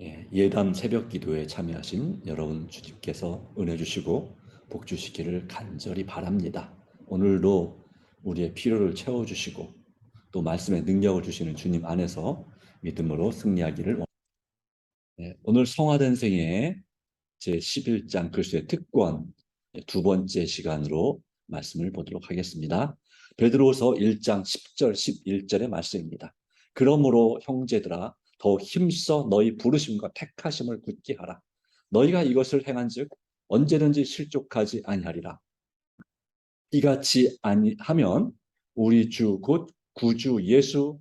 예, 예담 새벽 기도에 참여하신 여러분 주님께서 은혜 주시고 복 주시기를 간절히 바랍니다. 오늘도 우리의 필요를 채워 주시고 또 말씀의 능력을 주시는 주님 안에서 믿음으로 승리하기를 원합니다. 예, 오늘 성화된생의 제 11장 글수의 특권 두 번째 시간으로 말씀을 보도록 하겠습니다. 베드로서 1장 10절 11절의 말씀입니다. 그러므로 형제들아 더 힘써 너희 부르심과 택하심을 굳게 하라. 너희가 이것을 행한즉 언제든지 실족하지 아니하리라. 이같이 아니하면 우리 주 곧 구주 예수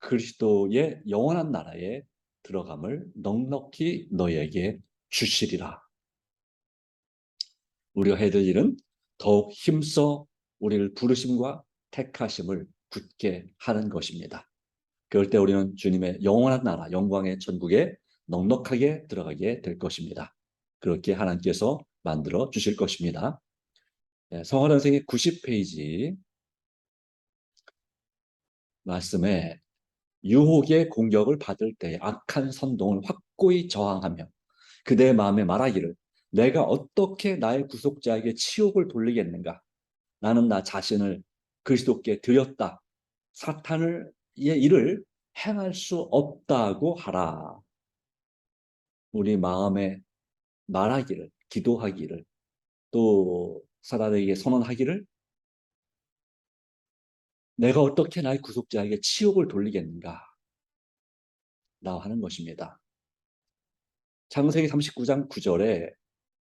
그리스도의 영원한 나라에 들어감을 넉넉히 너희에게 주시리라. 우리가 해야 될 일은 더욱 힘써 우리를 부르심과 택하심을 굳게 하는 것입니다. 그럴 때 우리는 주님의 영원한 나라, 영광의 천국에 넉넉하게 들어가게 될 것입니다. 그렇게 하나님께서 만들어 주실 것입니다. 네, 성화단생의 90페이지 말씀에 유혹의 공격을 받을 때 악한 선동을 확고히 저항하며 그대의 마음에 말하기를 내가 어떻게 나의 구속자에게 치욕을 돌리겠는가? 나는 나 자신을 그리스도께 드렸다. 사탄을 의 일을 행할 수 없다고 하라. 우리 마음에 말하기를, 기도하기를, 또 사람에게 선언하기를 내가 어떻게 나의 구속자에게 치욕을 돌리겠는가? 라 하는 것입니다. 창세기 39장 9절에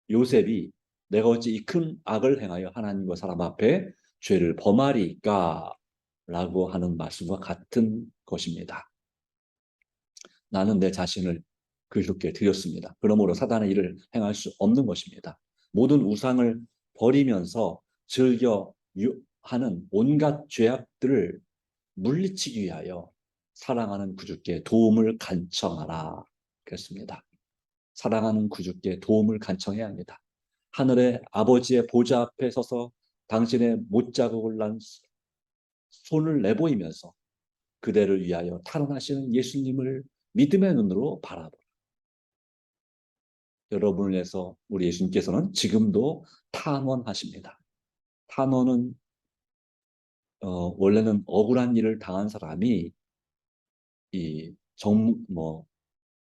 요셉이 내가 어찌 이 큰 악을 행하여 하나님과 사람 앞에 죄를 범하리까? 라고 하는 말씀과 같은 것입니다. 나는 내 자신을 그리스도께 드렸습니다. 그러므로 사단의 일을 행할 수 없는 것입니다. 모든 우상을 버리면서 즐겨 하는 온갖 죄악들을 물리치기 위하여 사랑하는 구주께 도움을 간청하라 그랬습니다. 사랑하는 구주께 도움을 간청해야 합니다. 하늘의 아버지의 보좌 앞에 서서 당신의 못자국을 난 손을 내보이면서 그대를 위하여 탄원하시는 예수님을 믿음의 눈으로 바라보라. 여러분을 위해서 우리 예수님께서는 지금도 탄원하십니다. 탄원은 어, 원래는 억울한 일을 당한 사람이 이 정, 뭐,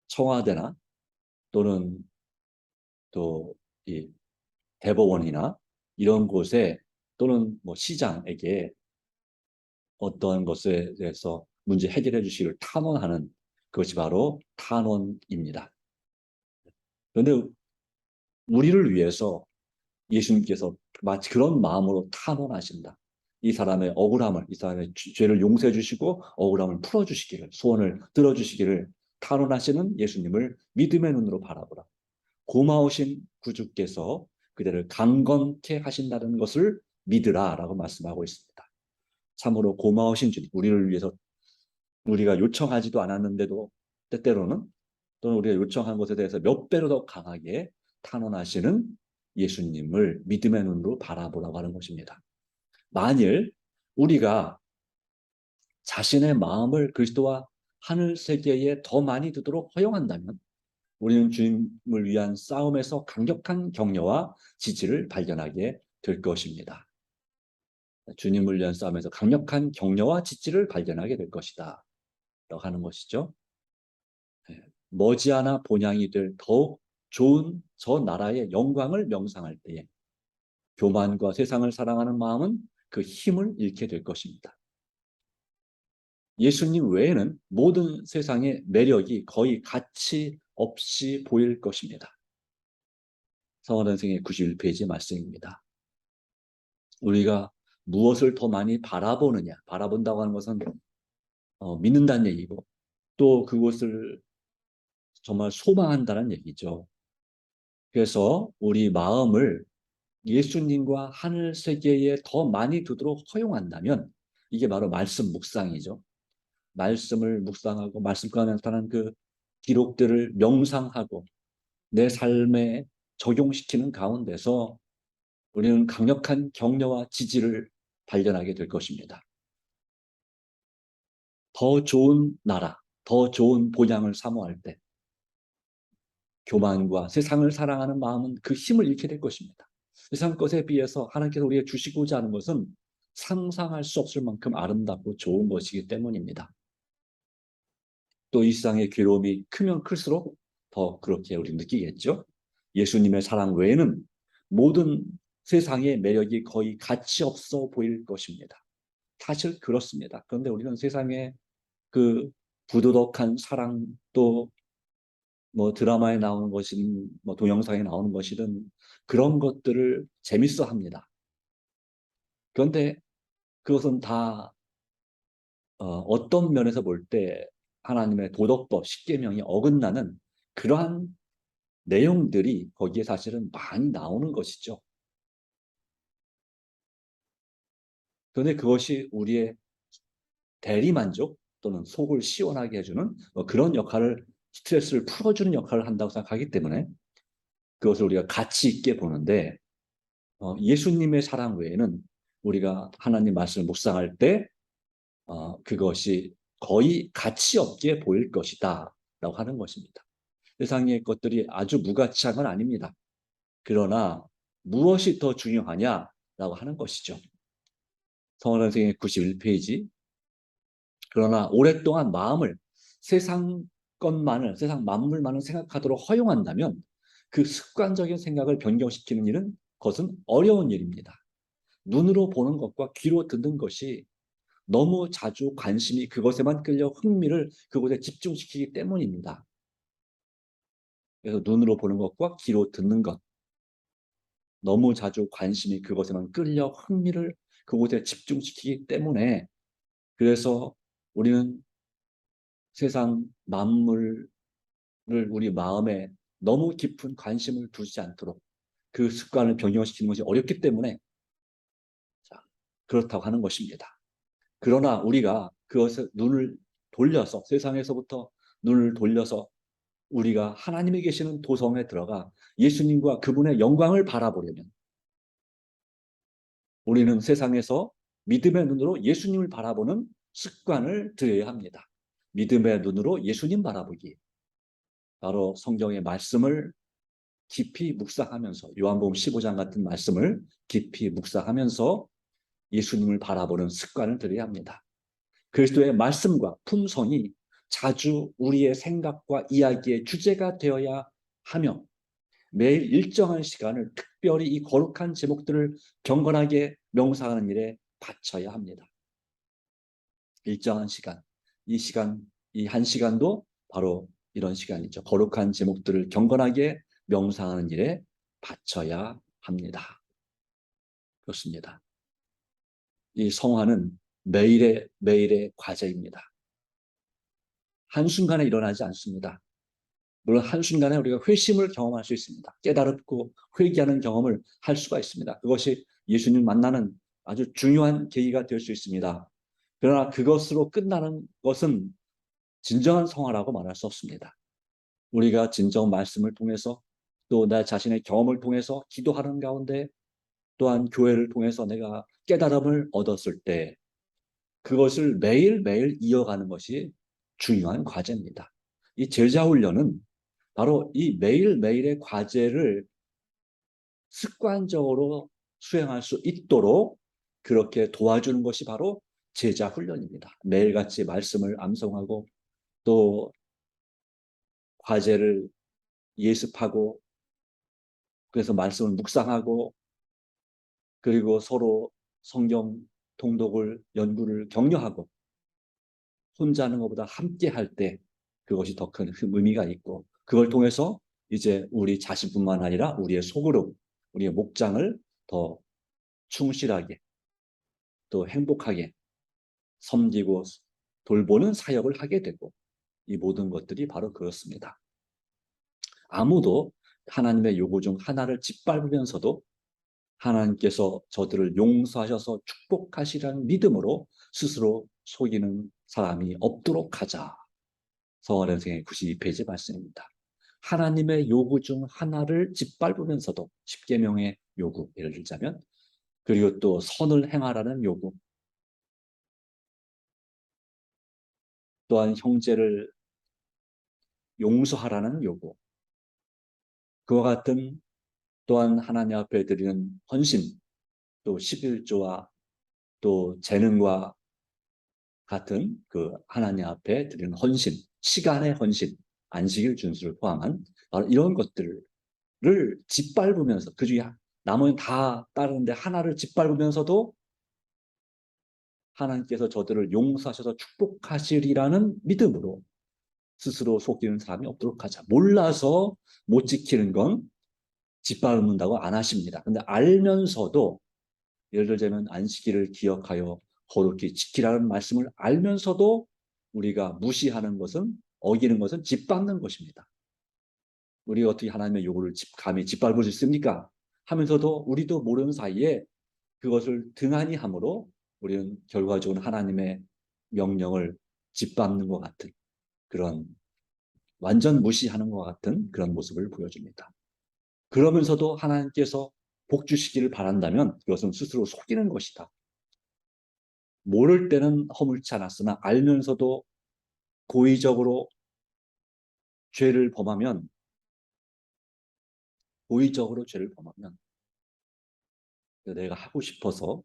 청와대나 또는 또 이 대법원이나 이런 곳에 또는 뭐 시장에게 어떠한 것에 대해서 문제 해결해 주시기를 탄원하는 그것이 바로 탄원입니다. 그런데 우리를 위해서 예수님께서 마치 그런 마음으로 탄원하신다. 이 사람의 억울함을, 이 사람의 죄를 용서해 주시고 억울함을 풀어 주시기를, 소원을 들어 주시기를 탄원하시는 예수님을 믿음의 눈으로 바라보라. 고마우신 구주께서 그대를 강건케 하신다는 것을 믿으라 라고 말씀하고 있습니다. 참으로 고마우신 주님, 우리를 위해서 우리가 요청하지도 않았는데도 때때로는 또는 우리가 요청한 것에 대해서 몇 배로 더 강하게 탄원하시는 예수님을 믿음의 눈으로 바라보라고 하는 것입니다. 만일 우리가 자신의 마음을 그리스도와 하늘 세계에 더 많이 두도록 허용한다면 우리는 주님을 위한 싸움에서 강력한 격려와 지지를 발견하게 될 것입니다. 주님을 위한 싸움에서 강력한 격려와 지지를 발견하게 될 것이다. 라고 하는 것이죠. 예, 머지않아 본향이 될 더욱 좋은 저 나라의 영광을 명상할 때에 교만과 세상을 사랑하는 마음은 그 힘을 잃게 될 것입니다. 예수님 외에는 모든 세상의 매력이 거의 가치 없이 보일 것입니다. 성화단생의 91페이지 말씀입니다. 우리가 무엇을 더 많이 바라보느냐. 바라본다고 하는 것은 어, 믿는다는 얘기고 또 그것을 정말 소망한다는 얘기죠. 그래서 우리 마음을 예수님과 하늘 세계에 더 많이 두도록 허용한다면 이게 바로 말씀 묵상이죠. 말씀을 묵상하고 말씀 가운데 나타난 그 기록들을 명상하고 내 삶에 적용시키는 가운데서 우리는 강력한 격려와 지지를 발견하게 될 것입니다. 더 좋은 나라, 더 좋은 본향을 사모할 때 교만과 세상을 사랑하는 마음은 그 힘을 잃게 될 것입니다. 세상 것에 비해서 하나님께서 우리에게 주시고자 하는 것은 상상할 수 없을 만큼 아름답고 좋은 것이기 때문입니다. 또 이 세상의 괴로움이 크면 클수록 더 그렇게 우리 느끼겠죠. 예수님의 사랑 외에는 모든 세상의 매력이 거의 가치 없어 보일 것입니다. 사실 그렇습니다. 그런데 우리는 세상에 그 부도덕한 사랑 또 뭐 드라마에 나오는 것이든 뭐 동영상에 나오는 것이든 그런 것들을 재밌어 합니다. 그런데 그것은 다 어, 떤 면에서 볼 때 하나님의 도덕법, 십계명이 어긋나는 그러한 내용들이 거기에 사실은 많이 나오는 것이죠. 그런데 그것이 우리의 대리만족 또는 속을 시원하게 해주는 뭐 그런 역할을 스트레스를 풀어주는 역할을 한다고 생각하기 때문에 그것을 우리가 가치 있게 보는데 어, 예수님의 사랑 외에는 우리가 하나님 말씀을 묵상할 때 어, 그것이 거의 가치 없게 보일 것이다 라고 하는 것입니다. 세상의 것들이 아주 무가치한 건 아닙니다. 그러나 무엇이 더 중요하냐라고 하는 것이죠. 성원선생의 91페이지 그러나 오랫동안 마음을 세상 것만을 세상 만물만을 생각하도록 허용한다면 그 습관적인 생각을 변경시키는 일은 것은 어려운 일입니다. 눈으로 보는 것과 귀로 듣는 것이 너무 자주 관심이 그것에만 끌려 흥미를 그곳에 집중시키기 때문입니다. 그래서 눈으로 보는 것과 귀로 듣는 것 너무 자주 관심이 그것에만 끌려 흥미를 그곳에 집중시키기 때문에 그래서 우리는 세상 만물을 우리 마음에 너무 깊은 관심을 두지 않도록 그 습관을 변경시키는 것이 어렵기 때문에 자, 그렇다고 하는 것입니다. 그러나 우리가 그것을 눈을 돌려서 세상에서부터 눈을 돌려서 우리가 하나님이 계시는 도성에 들어가 예수님과 그분의 영광을 바라보려면 우리는 세상에서 믿음의 눈으로 예수님을 바라보는 습관을 들여야 합니다. 믿음의 눈으로 예수님 바라보기. 바로 성경의 말씀을 깊이 묵상하면서 요한복음 15장 같은 말씀을 깊이 묵상하면서 예수님을 바라보는 습관을 들여야 합니다. 그리스도의 말씀과 품성이 자주 우리의 생각과 이야기의 주제가 되어야 하며 매일 일정한 시간을 특별히 이 거룩한 제목들을 경건하게 명상하는 일에 바쳐야 합니다. 일정한 시간, 이 시간, 이 한 시간도 바로 이런 시간이죠. 거룩한 제목들을 경건하게 명상하는 일에 바쳐야 합니다. 그렇습니다. 이 성화는 매일의 매일의 과제입니다. 한순간에 일어나지 않습니다. 물론 한순간에 우리가 회심을 경험할 수 있습니다. 깨달았고 회개하는 경험을 할 수가 있습니다. 그것이 예수님 만나는 아주 중요한 계기가 될 수 있습니다. 그러나 그것으로 끝나는 것은 진정한 성화라고 말할 수 없습니다. 우리가 진정 말씀을 통해서 또 나 자신의 경험을 통해서 기도하는 가운데 또한 교회를 통해서 내가 깨달음을 얻었을 때 그것을 매일매일 이어가는 것이 중요한 과제입니다. 이 제자 훈련은 바로 이 매일매일의 과제를 습관적으로 수행할 수 있도록 그렇게 도와주는 것이 바로 제자 훈련입니다. 매일같이 말씀을 암송하고 또 과제를 예습하고 그래서 말씀을 묵상하고 그리고 서로 성경 통독을 연구를 격려하고 혼자 하는 것보다 함께 할 때 그것이 더 큰 의미가 있고 그걸 통해서 이제 우리 자신뿐만 아니라 우리의 속으로 우리의 목장을 더 충실하게 또 행복하게 섬기고 돌보는 사역을 하게 되고 이 모든 것들이 바로 그렇습니다. 아무도 하나님의 요구 중 하나를 짓밟으면서도 하나님께서 저들을 용서하셔서 축복하시라는 믿음으로 스스로 속이는 사람이 없도록 하자. 성화련생의 92페이지 말씀입니다. 하나님의 요구 중 하나를 짓밟으면서도 십계명의 요구 예를 들자면 그리고 또 선을 행하라는 요구. 또한 형제를 용서하라는 요구. 그와 같은 또한 하나님 앞에 드리는 헌신, 또 11조와 또 재능과 같은 그 하나님 앞에 드리는 헌신, 시간의 헌신, 안식일 준수를 포함한 바로 이런 것들을 짓밟으면서 그 중에 나머지는 다 따르는데 하나를 짓밟으면서도 하나님께서 저들을 용서하셔서 축복하시리라는 믿음으로 스스로 속이는 사람이 없도록 하자. 몰라서 못 지키는 건 짓밟는다고 안 하십니다. 근데 알면서도 예를 들자면 안식일을 기억하여 거룩히 지키라는 말씀을 알면서도 우리가 무시하는 것은 어기는 것은 짓밟는 것입니다. 우리가 어떻게 하나님의 요구를 감히 짓밟을 수 있습니까? 하면서도 우리도 모르는 사이에 그것을 등한히 함으로 우리는 결과적으로 하나님의 명령을 짓밟는 것 같은 그런 완전 무시하는 것 같은 그런 모습을 보여줍니다. 그러면서도 하나님께서 복 주시기를 바란다면 그것은 스스로 속이는 것이다. 모를 때는 허물지 않았으나 알면서도 고의적으로 죄를 범하면 고의적으로 죄를 범하면 내가 하고 싶어서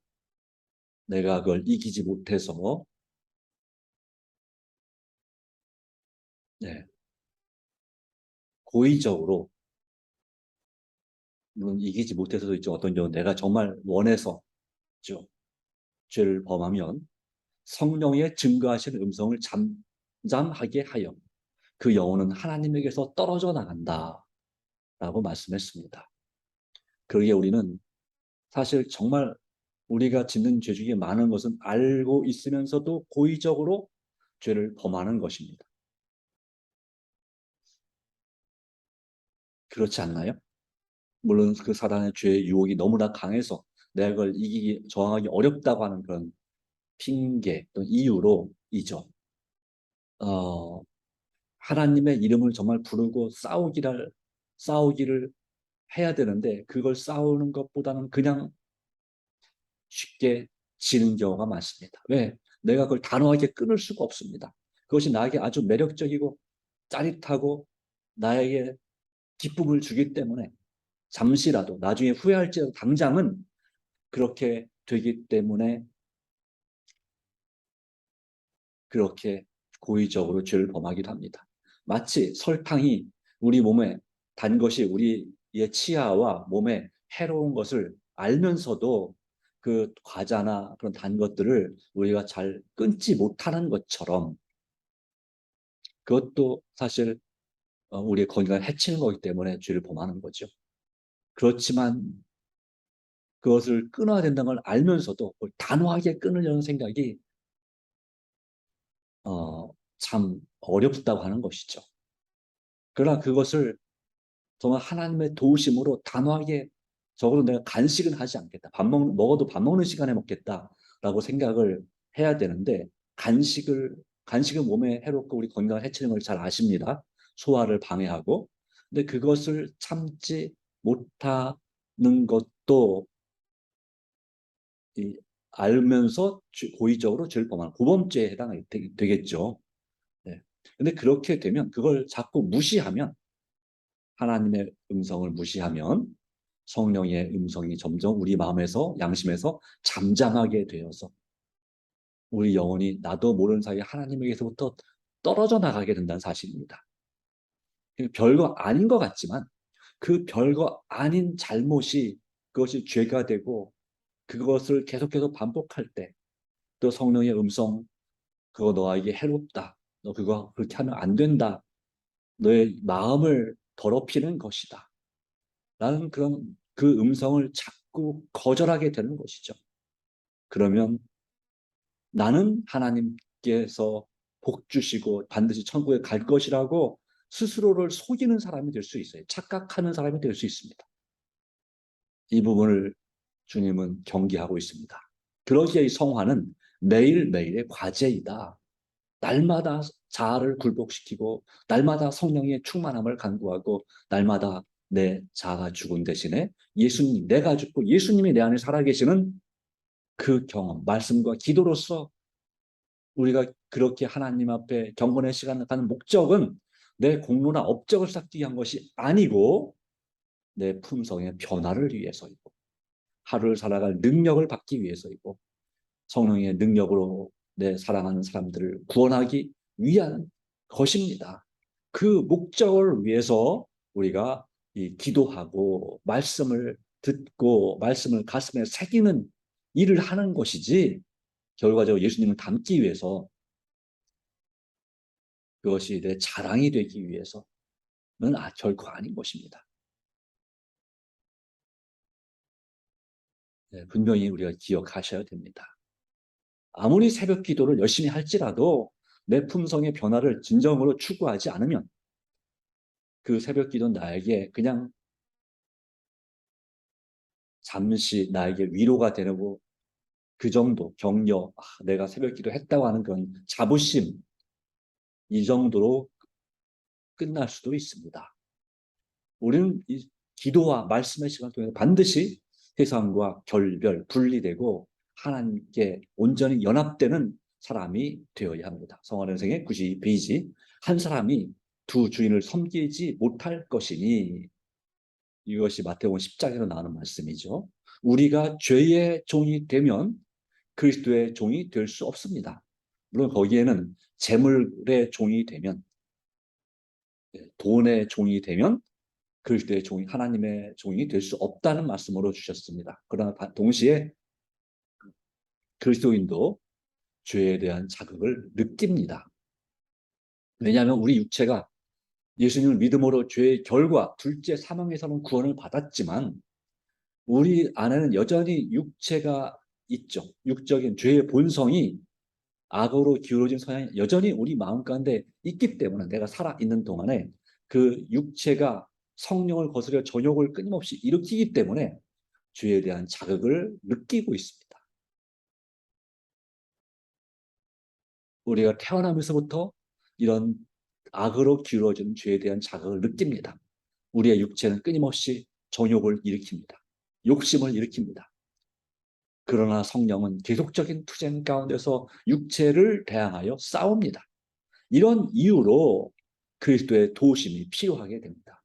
내가 그걸 이기지 못해서 네. 고의적으로 물론 이기지 못해서도 있죠. 어떤 경우 내가 정말 원해서 죠. 죄를 범하면 성령의 증거하시는 음성을 잠 잠하게 하여 그 영혼은 하나님에게서 떨어져 나간다. 라고 말씀했습니다. 그러기에 우리는 사실 정말 우리가 짓는 죄 중에 많은 것은 알고 있으면서도 고의적으로 죄를 범하는 것입니다. 그렇지 않나요? 물론 그 사단의 죄의 유혹이 너무나 강해서 내가 그걸 이기기, 저항하기 어렵다고 하는 그런 핑계 또 이유로 이죠. 어, 하나님의 이름을 정말 부르고 싸우기를, 싸우기를 해야 되는데 그걸 싸우는 것보다는 그냥 쉽게 지는 경우가 많습니다. 왜? 내가 그걸 단호하게 끊을 수가 없습니다. 그것이 나에게 아주 매력적이고 짜릿하고 나에게 기쁨을 주기 때문에 잠시라도 나중에 후회할지라도 당장은 그렇게 되기 때문에 그렇게 고의적으로 죄를 범하기도 합니다. 마치 설탕이 우리 몸에 단 것이 우리의 치아와 몸에 해로운 것을 알면서도 그 과자나 그런 단 것들을 우리가 잘 끊지 못하는 것처럼 그것도 사실 어, 우리의 건강을 해치는 거기 때문에 죄를 범하는 거죠. 그렇지만 그것을 끊어야 된다는 걸 알면서도 단호하게 끊으려는 생각이 어, 참 어렵다고 하는 것이죠. 그러나 그것을 정말 하나님의 도우심으로 단호하게 적어도 내가 간식은 하지 않겠다. 밥 먹, 먹어도 밥 먹는 시간에 먹겠다라고 생각을 해야 되는데 간식을 간식은 몸에 해롭고 우리 건강을 해치는 걸 잘 아십니다. 소화를 방해하고. 근데 그것을 참지 못하는 것도 이 알면서 고의적으로 죄를 범하는 고범죄에 해당이 되겠죠. 네. 근데 그렇게 되면 그걸 자꾸 무시하면 하나님의 음성을 무시하면 성령의 음성이 점점 우리 마음에서 양심에서 잠잠하게 되어서 우리 영혼이 나도 모르는 사이에 하나님에게서부터 떨어져 나가게 된다는 사실입니다. 별거 아닌 것 같지만 그 별거 아닌 잘못이 그것이 죄가 되고 그것을 계속해서 반복할 때 또 성령의 음성 그거 너에게 해롭다. 너 그거 그렇게 하면 안 된다. 너의 마음을 더럽히는 것이다. 라는 그런 그 음성을 자꾸 거절하게 되는 것이죠. 그러면 나는 하나님께서 복 주시고 반드시 천국에 갈 것이라고 스스로를 속이는 사람이 될 수 있어요. 착각하는 사람이 될 수 있습니다. 이 부분을 주님은 경계하고 있습니다. 그러기에 이 성화는 매일매일의 과제이다. 날마다 자아를 굴복시키고 날마다 성령의 충만함을 간구하고 날마다 내 자아가 죽은 대신에 예수님, 내가 죽고 예수님이 내 안에 살아계시는 그 경험, 말씀과 기도로서 우리가 그렇게 하나님 앞에 경건의 시간을 가는 목적은 내 공로나 업적을 쌓기 위한 것이 아니고 내 품성의 변화를 위해서이고 하루를 살아갈 능력을 받기 위해서이고 성령의 능력으로 내 사랑하는 사람들을 구원하기 위한 것입니다. 그 목적을 위해서 우리가 이 기도하고 말씀을 듣고 말씀을 가슴에 새기는 일을 하는 것이지 결과적으로 예수님을 닮기 위해서 그것이 내 자랑이 되기 위해서는 아, 결코 아닌 것입니다. 분명히 우리가 기억하셔야 됩니다. 아무리 새벽 기도를 열심히 할지라도 내 품성의 변화를 진정으로 추구하지 않으면 그 새벽 기도는 나에게 그냥 잠시 나에게 위로가 되고 그 정도 격려, 아, 내가 새벽 기도 했다고 하는 그런 자부심 이 정도로 끝날 수도 있습니다. 우리는 이 기도와 말씀의 시간을 통해서 반드시 세상과 결별, 분리되고 하나님께 온전히 연합되는 사람이 되어야 합니다. 성화련생의 92페이지 한 사람이 두 주인을 섬기지 못할 것이니 이것이 마태복음 10장에서 나오는 말씀이죠. 우리가 죄의 종이 되면 그리스도의 종이 될 수 없습니다. 물론 거기에는 재물의 종이 되면 네, 돈의 종이 되면 그리스도의 종이 하나님의 종이 될 수 없다는 말씀으로 주셨습니다. 그러나 동시에 그리스도인도 죄에 대한 자극을 느낍니다. 왜냐하면 우리 육체가 예수님을 믿음으로 죄의 결과 둘째 사망에서는 구원을 받았지만 우리 안에는 여전히 육체가 있죠. 육적인 죄의 본성이 악으로 기울어진 성향이 여전히 우리 마음 가운데 있기 때문에 내가 살아있는 동안에 그 육체가 성령을 거스려 전욕을 끊임없이 일으키기 때문에 죄에 대한 자극을 느끼고 있습니다. 우리가 태어나면서부터 이런 악으로 기울어진 죄에 대한 자극을 느낍니다. 우리의 육체는 끊임없이 정욕을 일으킵니다. 욕심을 일으킵니다. 그러나 성령은 계속적인 투쟁 가운데서 육체를 대항하여 싸웁니다. 이런 이유로 그리스도의 도심이 필요하게 됩니다.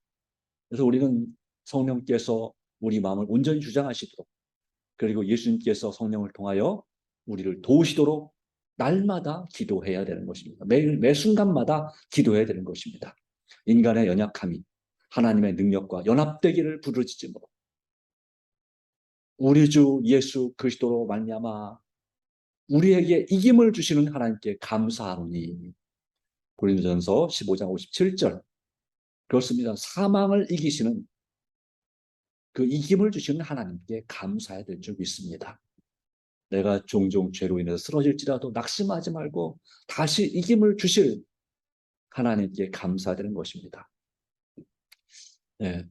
그래서 우리는 성령께서 우리 마음을 온전히 주장하시도록 그리고 예수님께서 성령을 통하여 우리를 도우시도록 날마다 기도해야 되는 것입니다. 매일 매 순간마다 기도해야 되는 것입니다. 인간의 연약함이 하나님의 능력과 연합되기를 부르짖음으로 우리 주 예수 그리스도로 말미암아 우리에게 이김을 주시는 하나님께 감사하노니 고린도전서 15장 57절 그렇습니다. 사망을 이기시는 그 이김을 주시는 하나님께 감사해야 될줄 믿습니다. 내가 종종 죄로 인해서 쓰러질지라도 낙심하지 말고 다시 이김을 주실 하나님께 감사되는 것입니다. 네.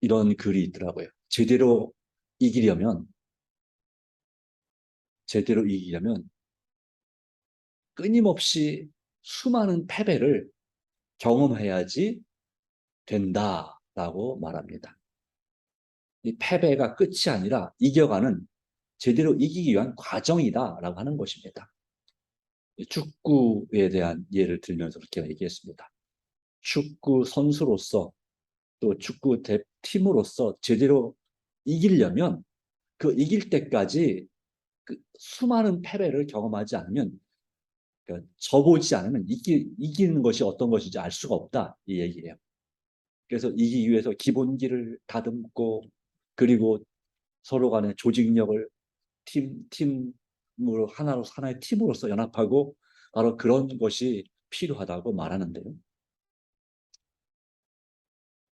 이런 글이 있더라고요. 제대로 이기려면 제대로 이기려면 끊임없이 수많은 패배를 경험해야지 된다라고 말합니다. 이 패배가 끝이 아니라 이겨가는 제대로 이기기 위한 과정이다라고 하는 것입니다. 축구에 대한 예를 들면서 그렇게 얘기했습니다. 축구 선수로서 또 축구 대 팀으로서 제대로 이기려면 그 이길 때까지 그 수많은 패배를 경험하지 않으면 그러니까 져보지 않으면 이기, 이기는 것이 어떤 것인지 알 수가 없다 이 얘기예요. 그래서 이기기 위해서 기본기를 다듬고 그리고 서로 간의 조직력을 팀, 팀으로 하나로 하나의 팀으로서 연합하고 바로 그런 것이 필요하다고 말하는데요.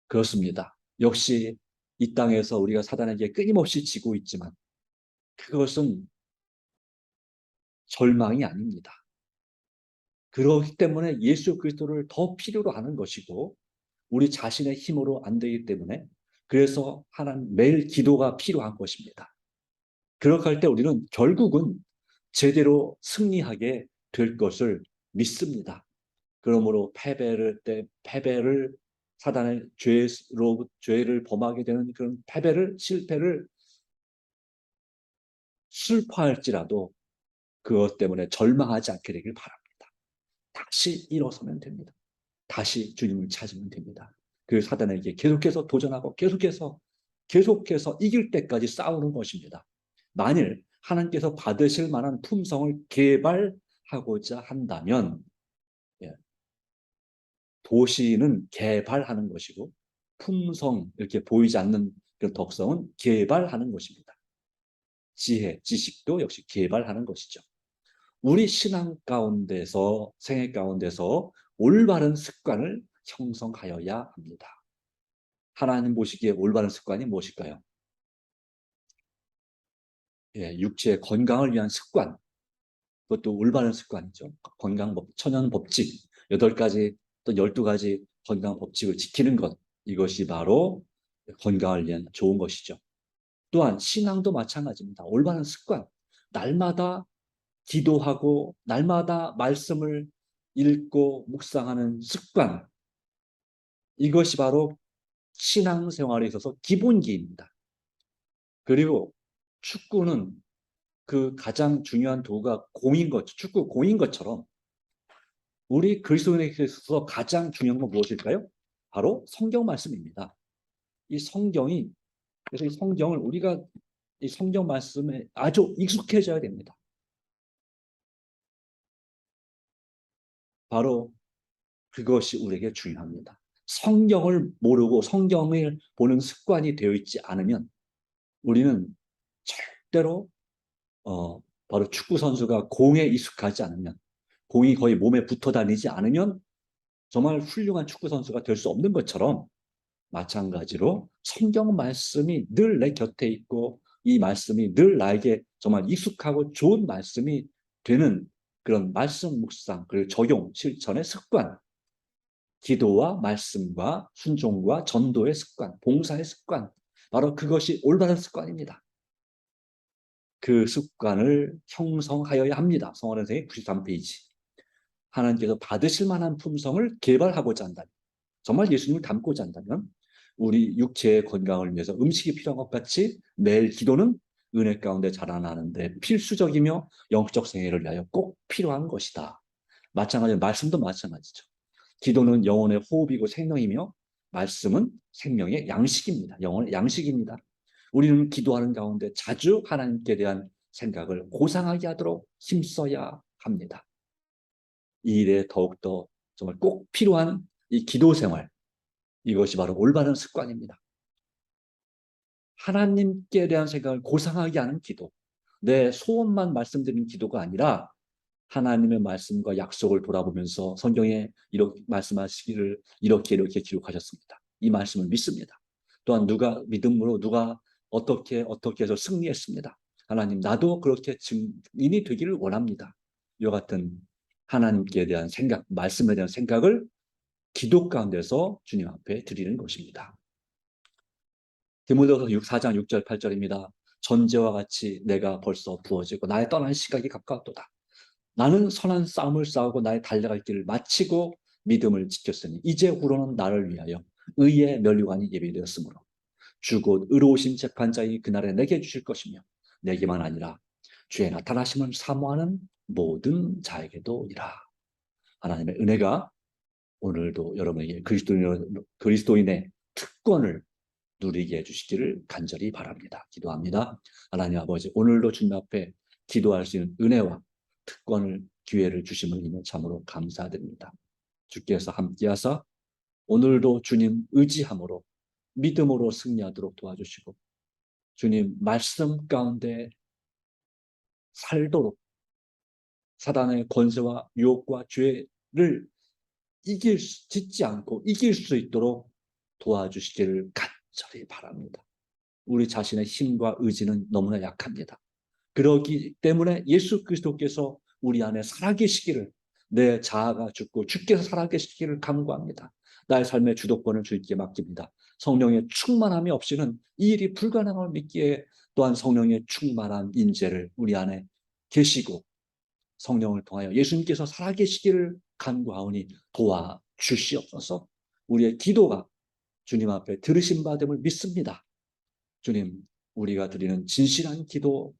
그렇습니다. 역시 이 땅에서 우리가 사단에게 끊임없이 지고 있지만 그것은 절망이 아닙니다. 그렇기 때문에 예수 그리스도를 더 필요로 하는 것이고 우리 자신의 힘으로 안 되기 때문에 그래서 하나님 매일 기도가 필요한 것입니다. 그렇게 할 때 우리는 결국은 제대로 승리하게 될 것을 믿습니다. 그러므로 패배를 때 패배를 사단의 죄로 죄를 범하게 되는 그런 패배를 실패를 슬퍼할지라도 그것 때문에 절망하지 않게 되길 바랍니다. 다시 일어서면 됩니다. 다시 주님을 찾으면 됩니다. 그 사단에게 계속해서 도전하고 계속해서 계속해서 이길 때까지 싸우는 것입니다. 만일 하나님께서 받으실 만한 품성을 개발하고자 한다면 예, 도시는 개발하는 것이고 품성 이렇게 보이지 않는 그 덕성은 개발하는 것입니다. 지혜, 지식도 역시 개발하는 것이죠. 우리 신앙 가운데서 생애 가운데서 올바른 습관을 형성하여야 합니다. 하나님 보시기에 올바른 습관이 무엇일까요? 예, 육체의 건강을 위한 습관. 그것도 올바른 습관이죠. 건강 법, 천연 법칙, 여덟 가지 또 열두 가지 건강 법칙을 지키는 것. 이것이 바로 건강을 위한 좋은 것이죠. 또한 신앙도 마찬가지입니다. 올바른 습관. 날마다 기도하고 날마다 말씀을 읽고 묵상하는 습관. 이것이 바로 신앙생활에 있어서 기본기입니다. 그리고 축구는 그 가장 중요한 도구가 공인 것, 축구 공인 것처럼 우리 그리스도인에게 있어서 가장 중요한 건 무엇일까요? 바로 성경 말씀입니다. 이 성경이 그래서 이 성경을 우리가 이 성경 말씀에 아주 익숙해져야 됩니다. 바로 그것이 우리에게 중요합니다. 성경을 모르고 성경을 보는 습관이 되어 있지 않으면 우리는 절대로 어, 바로 축구 선수가 공에 익숙하지 않으면 공이 거의 몸에 붙어 다니지 않으면 정말 훌륭한 축구 선수가 될 수 없는 것처럼 마찬가지로 성경 말씀이 늘 내 곁에 있고 이 말씀이 늘 나에게 정말 익숙하고 좋은 말씀이 되는 그런 말씀 묵상 그리고 적용 실천의 습관 기도와 말씀과 순종과 전도의 습관 봉사의 습관 바로 그것이 올바른 습관입니다. 그 습관을 형성하여야 합니다. 성원원생의 93페이지. 하나님께서 받으실 만한 품성을 개발하고자 한다면, 정말 예수님을 닮고자 한다면, 우리 육체의 건강을 위해서 음식이 필요한 것 같이 매일 기도는 은혜 가운데 자라나는데 필수적이며 영적 생애를 위하여 꼭 필요한 것이다. 마찬가지로 말씀도 마찬가지죠. 기도는 영혼의 호흡이고 생명이며 말씀은 생명의 양식입니다. 영혼의 양식입니다. 우리는 기도하는 가운데 자주 하나님께 대한 생각을 고상하게 하도록 힘써야 합니다. 이 일에 더욱더 정말 꼭 필요한 이 기도 생활, 이것이 바로 올바른 습관입니다. 하나님께 대한 생각을 고상하게 하는 기도, 내 소원만 말씀드리는 기도가 아니라 하나님의 말씀과 약속을 돌아보면서 성경에 이렇게 말씀하시기를 이렇게 이렇게 기록하셨습니다. 이 말씀을 믿습니다. 또한 누가 믿음으로 누가 어떻게 어떻게 해서 승리했습니다. 하나님 나도 그렇게 증인이 되기를 원합니다. 이와 같은 하나님께 대한 생각, 말씀에 대한 생각을 기도 가운데서 주님 앞에 드리는 것입니다. 디모데서 4장 6절 8절입니다. 전제와 같이 내가 벌써 부어지고 나의 떠난 시각이 가까웠도다. 나는 선한 싸움을 싸우고 나의 달려갈 길을 마치고 믿음을 지켰으니 이제 후로는 나를 위하여 의의 면류관이 예비되었으므로 주곧 의로우신 재판장이 그날에 내게 주실 것이며 내게만 아니라 주의 나타나심을 사모하는 모든 자에게도 이라. 하나님의 은혜가 오늘도 여러분에게 그리스도인, 그리스도인의 특권을 누리게 해주시기를 간절히 바랍니다. 기도합니다. 하나님 아버지 오늘도 주님 앞에 기도할 수 있는 은혜와 특권을 기회를 주심을 인해 참으로 감사드립니다. 주께서 함께하사 오늘도 주님 의지함으로 믿음으로 승리하도록 도와주시고 주님 말씀 가운데 살도록 사단의 권세와 유혹과 죄를 이길 수, 짓지 않고 이길 수 있도록 도와주시기를 간 절히 바랍니다. 우리 자신의 힘과 의지는 너무나 약합니다. 그러기 때문에 예수 그리스도께서 우리 안에 살아계시기를 내 자아가 죽고 주께서 살아계시기를 간구합니다. 나의 삶의 주도권을 주님께 맡깁니다. 성령의 충만함이 없이는 이 일이 불가능함을 믿기에 또한 성령의 충만한 인재를 우리 안에 계시고 성령을 통하여 예수님께서 살아계시기를 간구하오니 도와 주시옵소서 우리의 기도가 주님 앞에 들으신 바됨을 믿습니다. 주님, 우리가 드리는 진실한 기도,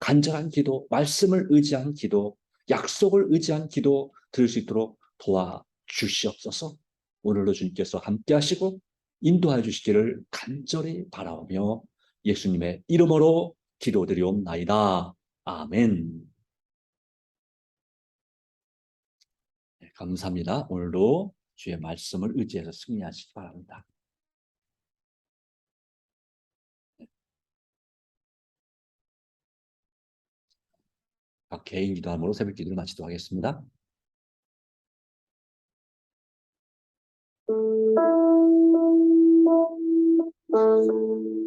간절한 기도, 말씀을 의지한 기도, 약속을 의지한 기도 들을 수 있도록 도와 주시옵소서. 오늘도 주님께서 함께 하시고 인도하여 주시기를 간절히 바라오며 예수님의 이름으로 기도드리옵나이다. 아멘. 네, 감사합니다. 오늘도 주의 말씀을 의지해서 승리하시기 바랍니다. 각 개인 기도함으로 새벽 기도를 마치도록 하겠습니다. 음.